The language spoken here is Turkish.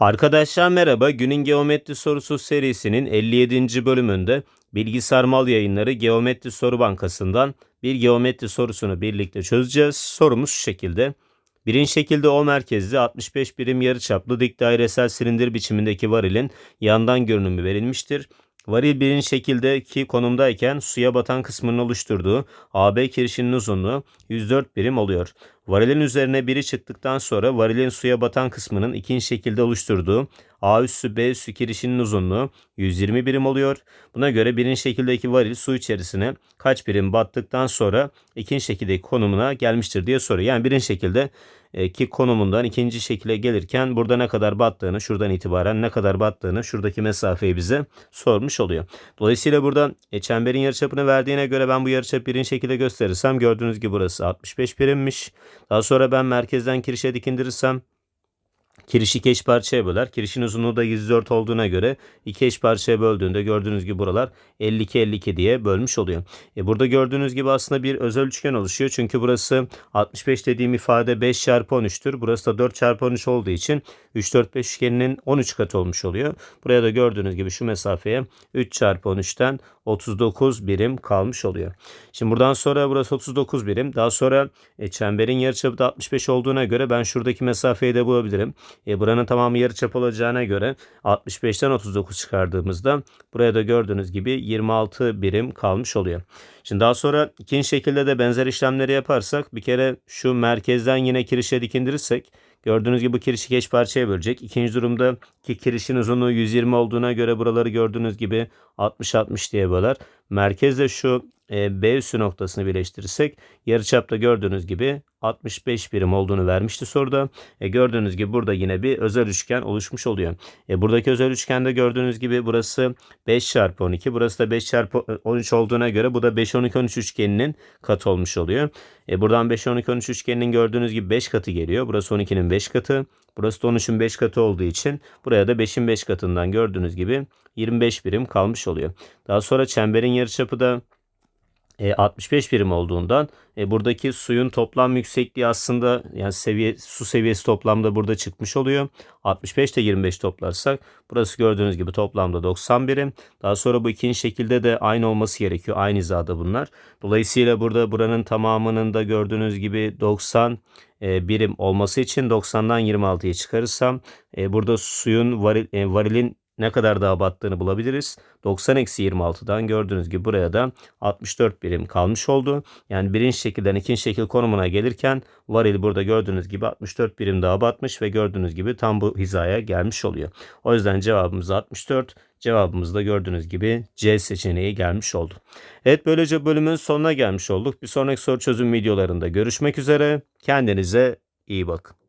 Arkadaşlar merhaba. Günün Geometri Sorusu serisinin 57. bölümünde Bilgisayar Mal Yayınları Geometri Soru Bankası'ndan bir geometri sorusunu birlikte çözeceğiz. Sorumuz şu şekilde. Birinci şekilde O merkezli 65 birim yarıçaplı dik dairesel silindir biçimindeki varilin yandan görünümü verilmiştir. Varil birinci şekildeki konumdayken suya batan kısmının oluşturduğu AB kirişinin uzunluğu 104 birim oluyor. Varilin üzerine biri çıktıktan sonra varilin suya batan kısmının ikinci şekilde oluşturduğu A üssü B üssü kirişinin uzunluğu 120 birim oluyor. Buna göre birinci şekildeki varil su içerisine kaç birim battıktan sonra ikinci şekildeki konumuna gelmiştir diye soruyor. Yani birinci şekilde e, ki konumundan ikinci şekile gelirken burada ne kadar battığını şuradan itibaren ne kadar battığını şuradaki mesafeyi bize sormuş oluyor. Dolayısıyla burada e, çemberin yarıçapını verdiğine göre ben bu yarıçapı birinci şekilde gösterirsem gördüğünüz gibi burası 65 birimmiş. Daha sonra ben merkezden kirişe dikindirirsem Kirişi iki eş parçaya böler. Kirişin uzunluğu da 104 olduğuna göre iki eş parçaya böldüğünde gördüğünüz gibi buralar 52-52 diye bölmüş oluyor. E burada gördüğünüz gibi aslında bir özel üçgen oluşuyor. Çünkü burası 65 dediğim ifade 5 çarpı 13'tür. Burası da 4 çarpı 13 olduğu için 3 4 5 üçgeninin 13 katı olmuş oluyor. Buraya da gördüğünüz gibi şu mesafeye 3 çarpı 13'ten 39 birim kalmış oluyor. Şimdi buradan sonra burası 39 birim. Daha sonra e, çemberin yarıçapı da 65 olduğuna göre ben şuradaki mesafeyi de bulabilirim. E, buranın tamamı yarıçap olacağına göre 65'ten 39 çıkardığımızda buraya da gördüğünüz gibi 26 birim kalmış oluyor. Şimdi daha sonra ikinci şekilde de benzer işlemleri yaparsak bir kere şu merkezden yine kirişe dikindirirsek Gördüğünüz gibi bu kirişi geç parçaya bölecek. İkinci durumda ki kirişin uzunluğu 120 olduğuna göre buraları gördüğünüz gibi 60-60 diye böler. Merkezde şu B üssü noktasını birleştirirsek yarıçapta gördüğünüz gibi 65 birim olduğunu vermişti soruda. E, gördüğünüz gibi burada yine bir özel üçgen oluşmuş oluyor. E, buradaki özel üçgende gördüğünüz gibi burası 5 çarpı 12 burası da 5 çarpı 13 olduğuna göre bu da 5 12 13 üçgeninin katı olmuş oluyor. E, buradan 5 12 13 üçgeninin gördüğünüz gibi 5 katı geliyor. Burası 12'nin 5 katı. Burası da 13'ün 5 katı olduğu için buraya da 5'in 5 katından gördüğünüz gibi 25 birim kalmış oluyor. Daha sonra çemberin yarıçapı da e, 65 birim olduğundan e, buradaki suyun toplam yüksekliği aslında yani seviye su seviyesi toplamda burada çıkmış oluyor. 65 ile 25 toplarsak burası gördüğünüz gibi toplamda 90 birim. Daha sonra bu ikinci şekilde de aynı olması gerekiyor. Aynı hizada bunlar. Dolayısıyla burada buranın tamamının da gördüğünüz gibi 90 e, birim olması için 90'dan 26'yı çıkarırsam e, burada suyun varil, e, varilin ne kadar daha battığını bulabiliriz. 90 eksi 26'dan gördüğünüz gibi buraya da 64 birim kalmış oldu. Yani birinci şekilden ikinci şekil konumuna gelirken varil burada gördüğünüz gibi 64 birim daha batmış ve gördüğünüz gibi tam bu hizaya gelmiş oluyor. O yüzden cevabımız 64. Cevabımız da gördüğünüz gibi C seçeneği gelmiş oldu. Evet böylece bölümün sonuna gelmiş olduk. Bir sonraki soru çözüm videolarında görüşmek üzere. Kendinize iyi bakın.